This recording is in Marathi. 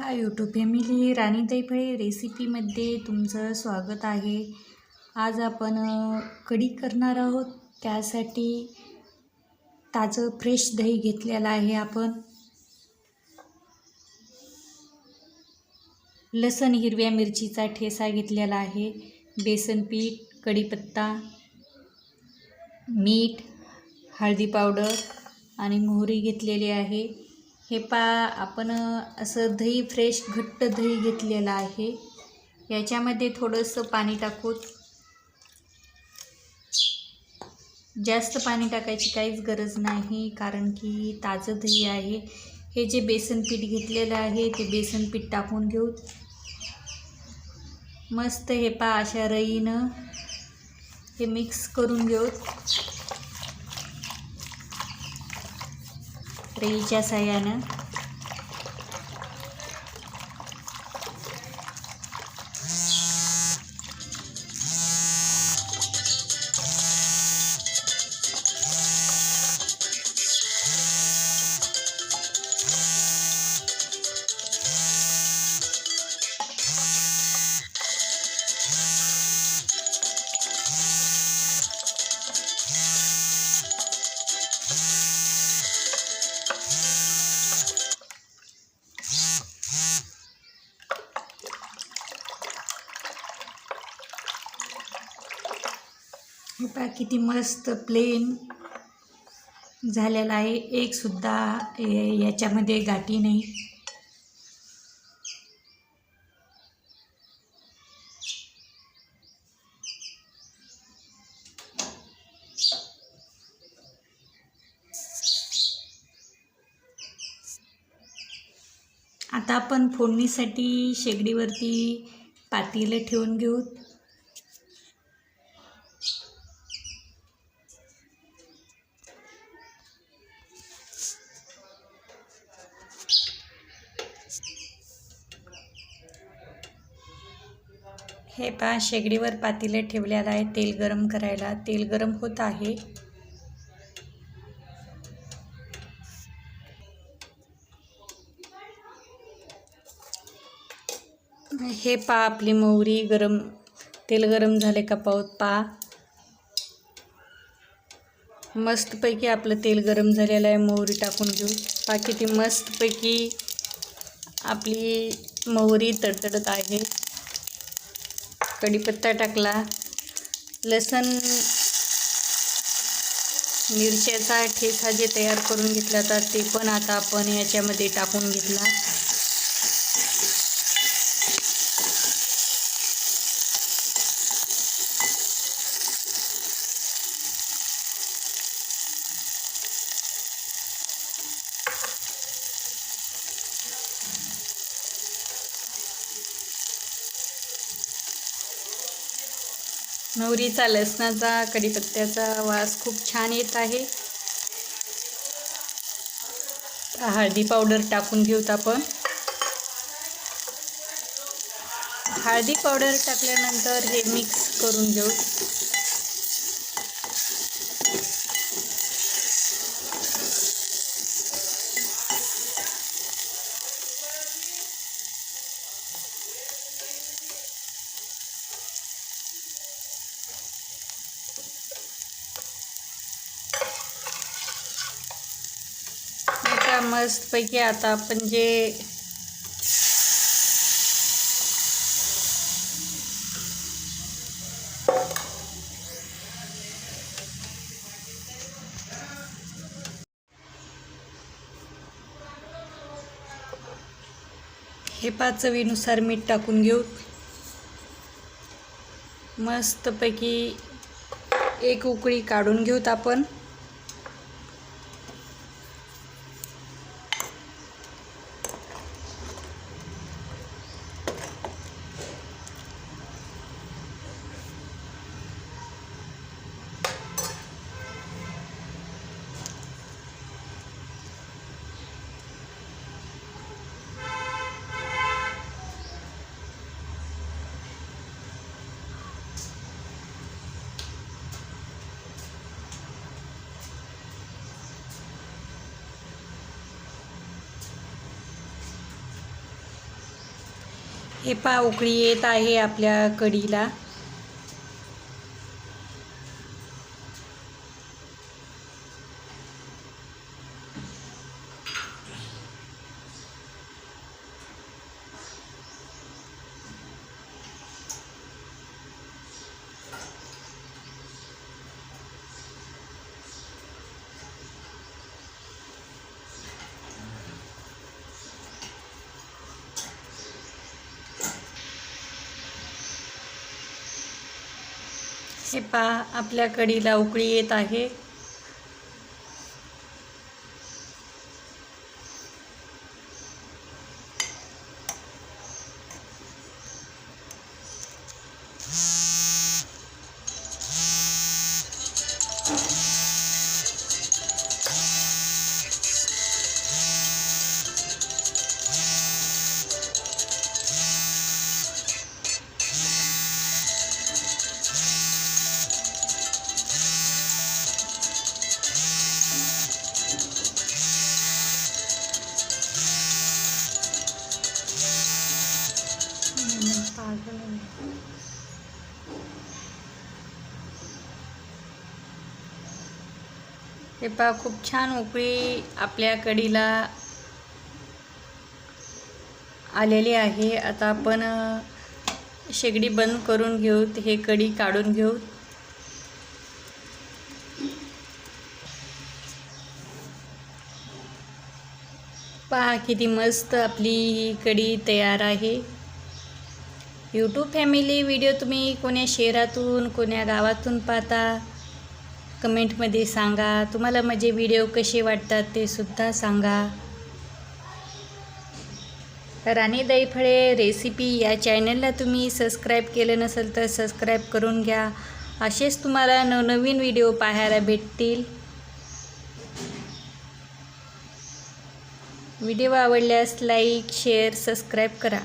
हा यूट्यूब फॅमिली राणी दैफळे रेसिपीमध्ये तुमचं स्वागत आहे. आज आपण कढी करणार आहोत. त्यासाठी ताजं फ्रेश दही घेतलेलं आहे आपण. लसण हिरव्या मिरचीचा ठेसा घेतलेला आहे. बेसन पीठ कढीपत्ता मीठ हळदी पावडर आणि मोहरी घेतलेली आहे. हे पा आपण असं दही फ्रेश घट्ट दही घेतलेलं आहे. याच्यामध्ये थोडंसं पाणी टाकू जास्त पाणी टाकायची काहीच गरज नाही कारण की ताजं दही आहे. हे जे बेसन पीठ घेतलेलं आहे ते बेसन पीठ टाकून घेऊ. मस्त हे पा अशा रईनं हे मिक्स करून घेऊ. रईच्या सहाय्यानं हे किती मस्त प्लेन झालेला आहे. एकसुद्धा याच्यामध्ये गाठी नाही. आता आपण फोडणीसाठी शेगडीवरती पातेलं ठेवून घेऊ. हे पहा शेगडीवर पातेलं ठेवलेलं आहे तेल गरम करायला. तेल गरम होत आहे. हे पा आपली मोहरी गरम तेल गरम झाले का पाहत पा मस्तपैकी आपलं तेल गरम झालेलं आहे मोहरी टाकून घेऊ. पा किती मस्तपैकी आपली मोहरी तडतडत आहे. कढीपत्ता टाकला लसण मिरच्याचा ठेचा जे तयार करून घेतला होता ते पण आता आपण याच्यामध्ये टाकून घेतला. मोहरीचा लसणाचा कढीपत्त्याचा वास खूप छान येत आहे. हळदी पावडर टाकून घेऊत आपण. हळदी पावडर टाकल्यानंतर हे मिक्स करून घेऊ आता मस्तपैकी आता आपण जे हे पाचवीनुसार मीठ टाकून घेऊ. मस्तपैकी एक उकळी काढून घेऊत आपण. हे पा उकळी येत आहे आपल्या कढीला हे पहा आपल्या कडीला उकळी येत आहे. हे पहा खूप छान उकळी आपल्या कढीला आलेली आहे. आता आपण शेगडी बंद करून घेऊ हे कढी काढून घेऊ पहा किती मस्त आपली ही कढी तयार आहे. यूट्यूब फॅमिली व्हिडिओ तुम्ही कोण्या शहरातून कोण्या गावातून पाहता कमेंटमध्ये सांगा. तुम्हाला माझे व्हिडिओ कसे वाटतात ते सुद्धा सांगा. राणी दहीफळे रेसिपी या चॅनलला तुम्ही सबस्क्राईब केलं नसेल तर सबस्क्राईब करून घ्या. असेच तुम्हाला नवनवीन व्हिडिओ पाहायला भेटतील. व्हिडिओ आवडल्यास लाईक शेअर सबस्क्राईब करा.